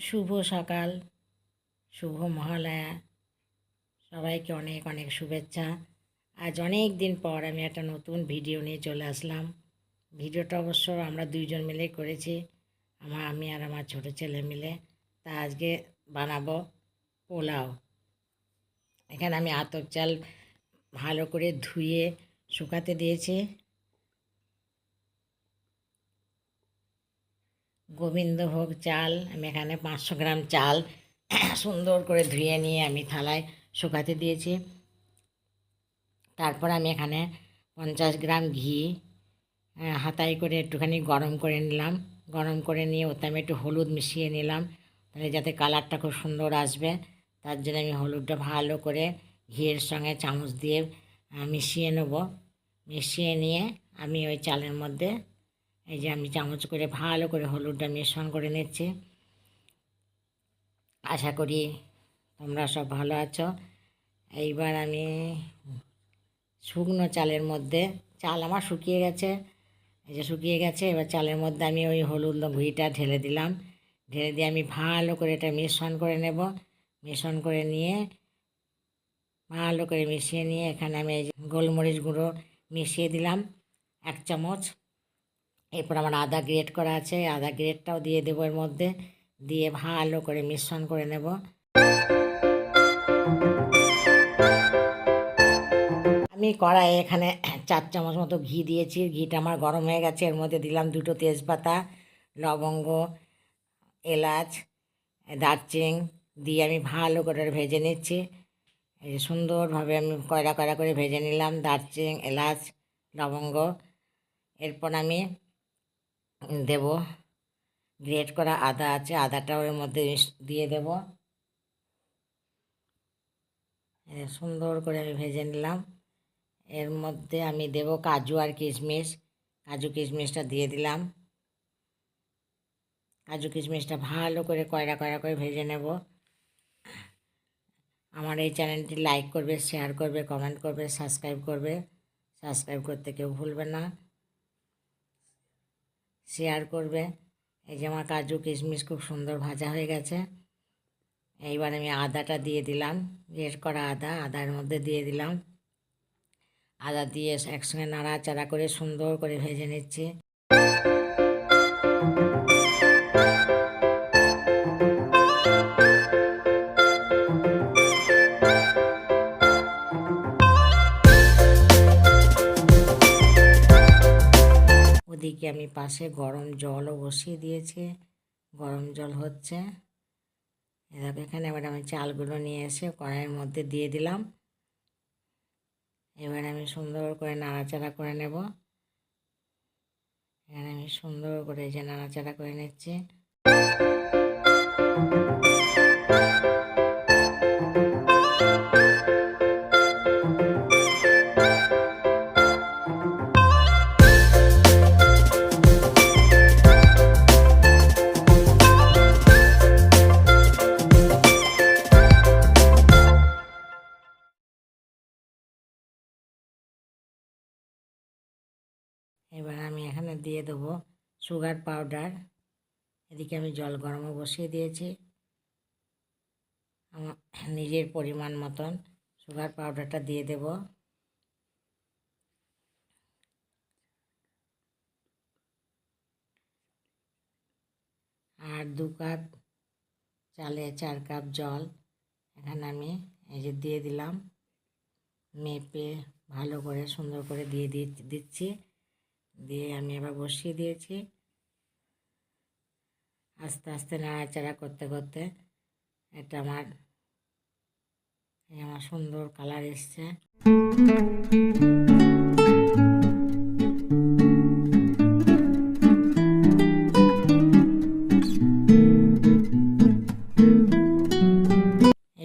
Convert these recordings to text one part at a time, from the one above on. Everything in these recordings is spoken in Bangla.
শুভ সকাল, শুভ মহালয়া। সবাইকে অনেক অনেক শুভেচ্ছা। আজ অনেক দিন পর আমি একটা নতুন ভিডিও নিয়ে চলে আসলাম। ভিডিওটা অবশ্য আমরা দুইজন মিলেই করেছি, আমার, আমি আর আমার ছোট ছেলে মিলে। তা আজকে বানাবো পোলাও। এখানে আমি আতপ চাল ভালো করে ধুয়ে শুকাতে দিয়েছি। গোবিন্দভোগ চাল, আমি এখানে পাঁচশো গ্রাম চাল সুন্দর করে ধুয়ে নিয়ে আমি থালায় শুকাতে দিয়েছি। তারপর আমি এখানে পঞ্চাশ গ্রাম ঘি হাতায় করে একটুখানি গরম করে নিলাম। গরম করে নিয়ে ওতে আমি একটু হলুদ মিশিয়ে নিলাম, তাহলে যাতে কালারটা খুব সুন্দর আসবে। তার জন্য আমি হলুদটা ভালো করে ঘিয়ের সঙ্গে চামচ দিয়ে মিশিয়ে নেব। মিশিয়ে নিয়ে আমি ওই চালের মধ্যে এই যে আমি চামচ করে ভালো করে হলুদটা মিশ্রণ করে নিচ্ছি। আশা করি তোমরা সব ভালো আছো। এইবার আমি শুকনো চালের মধ্যে, চাল আমার শুকিয়ে গেছে। এই যে শুকিয়ে গেছে, এবার চালের মধ্যে আমি ওই হলুদ ঘিটা ঢেলে দিলাম। ঢেলে দিয়ে আমি ভালো করে এটা মিশ্রণ করে নেব। মিশ্রণ করে নিয়ে ভালো করে মিশিয়ে নিয়ে এখানে আমি এই গোলমরিচ গুঁড়ো মিশিয়ে দিলাম এক চামচ। এরপর আমার আদা গ্রেট করা আছে, আদা গ্রেটটাও দিয়ে দেবো এর মধ্যে। দিয়ে ভালো করে মিশ্রণ করে নেব। আমি কড়াইয়ে এখানে চার চামচ মতো ঘি দিয়েছি। ঘিটা আমার গরম হয়ে গেছে, এর মধ্যে দিলাম দুটো তেজপাতা, লবঙ্গ, এলাচ দারচিং দিয়ে আমি ভালো করে ভেজে নিচ্ছি। এই সুন্দরভাবে আমি কয়লা কয়লা করে ভেজে নিলাম দারচিং এলাচ, লবঙ্গ। এরপর আমি দেব। গ্রেট করা আদা আছে আদাটাও এর মধ্যে দিয়ে দেব। সুন্দর করে আমি ভেজে নিলাম। এর মধ্যে আমি দেব কাজু আর কিশমিশ। কাজু কিশমিশটা দিয়ে দিলাম। কাজু কিশমিশটা ভালো করে কয়রা কয়রা করে ভেজে নেব। আমার এই চ্যানেলটি লাইক করবে, শেয়ার করবে, কমেন্ট করবে, সাবস্ক্রাইব করবে। সাবস্ক্রাইব করতে কেউ ভুলবে না। শেয়ার করবে। এই যে আমার কাজু কিশমিশ খুব সুন্দর ভাজা হয়ে গেছে। এইবার আমি আদাটা দিয়ে দিলাম। গ্রেট করা আদা, আদার মধ্যে দিয়ে দিলাম। আদা দিয়ে একসঙ্গে নাড়াচাড়া করে সুন্দর করে ভেজে নিচ্ছি। ওদিকে আমি পাশে গরম জলও বসিয়ে দিয়েছি। গরম জল হচ্ছে। এরকম এখানে এবার আমি চালগুলো নিয়ে এসে কড়াইয়ের মধ্যে দিয়ে দিলাম। এবার আমি সুন্দর করে নাড়াচাড়া করে নেব। এখানে আমি সুন্দর করে যে নাড়াচাড়া করে নিচ্ছি। এখানে দিয়ে দেবো সুগার পাউডার এদিকে আমি জল গরমও বসিয়ে দিয়েছি। আমার নিজের পরিমাণ মতন সুগার পাউডারটা দিয়ে দেব। আর দু কাপ চালে চার কাপ জল এখানে আমি এই যে দিয়ে দিলাম। মেপে ভালো করে সুন্দর করে দিয়ে দিচ্ছি। দিয়ে আমি এবার বসিয়ে দিয়েছি। আস্তে আস্তে নাড়াচাড়া করতে করতে এটা আমার আমার সুন্দর কালার এসছে।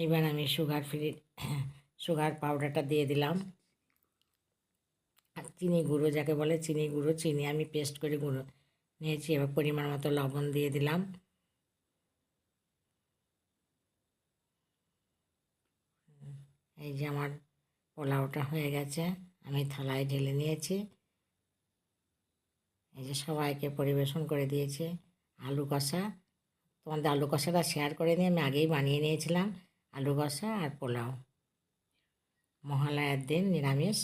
এইবার আমি সুগার ফ্রি সুগার পাউডারটা দিয়ে দিলাম। চিনি গুঁড়ো যাকে বলে চিনি গুঁড়ো, চিনি আমি পেস্ট করে গুঁড়ো নিয়েছি, এবার পরিমাণ মতো লবণ দিয়ে দিলাম। এই যে আমার পোলাওটা হয়ে গেছে, আমি থালায় ঢেলে নিয়েছি। এই যে সবাইকে পরিবেশন করে দিয়েছি আলু কষা। তোমাদের আলু কষাটা শেয়ার করে নিয়ে আমি আগেই বানিয়ে নিয়েছিলাম, আলু কষা আর পোলাও। মহালয়ার দিন, নিরামিষ।